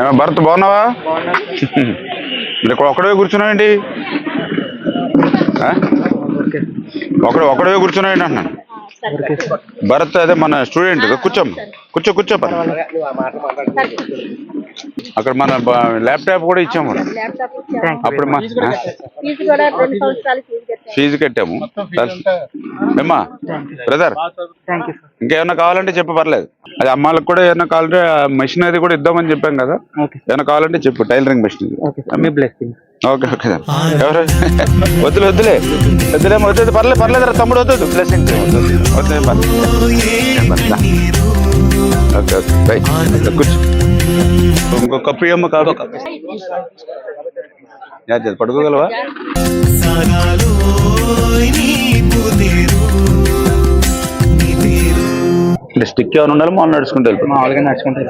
ఏమో భరత్ బాగున్నావా మరి ఇక్కడ ఒక్కడే కూర్చున్నావేంటి ఆ? ఒకడు ఒకడే కూర్చున్నావేంటి అంటున్నాను భరత్ అదే మన స్టూడెంట్ కూర్చోమ్మ కూర్చో కూర్చో. అక్కడ మన ల్యాప్టాప్ కూడా ఇచ్చాము అప్పుడు? ఫీజు కట్టాము. ఏమ్మా? బ్రదర్ ఇంకేమన్నా కావాలంటే చెప్పు పర్లేదు. అది అమ్మాలకు కూడా ఏమన్నా కావాలంటే మెషిన్ అది కూడా ఇద్దామని చెప్పాం కదా. ఓకే ఏమన్నా కావాలంటే చెప్పు tailoring machine okay okay okay ఎవరు? వద్దులే వద్దులే. వద్దులే వద్దు పర్లేదు పర్లేదు రా తమ్ముడు వద్దు బ్లెస్సింగ్ వద్దు పర్లేదు ఓకే ఓకే రైట్ కూర్చో. ఇంకో కప్పు ఇవ్వమ్మ కాదు యాజ అంటే స్టిక్ ఏమైనా ఉండాలి మామూలు నడుచుకుంటూ వెళ్తాం మామూలుగా నడుచుకుంటే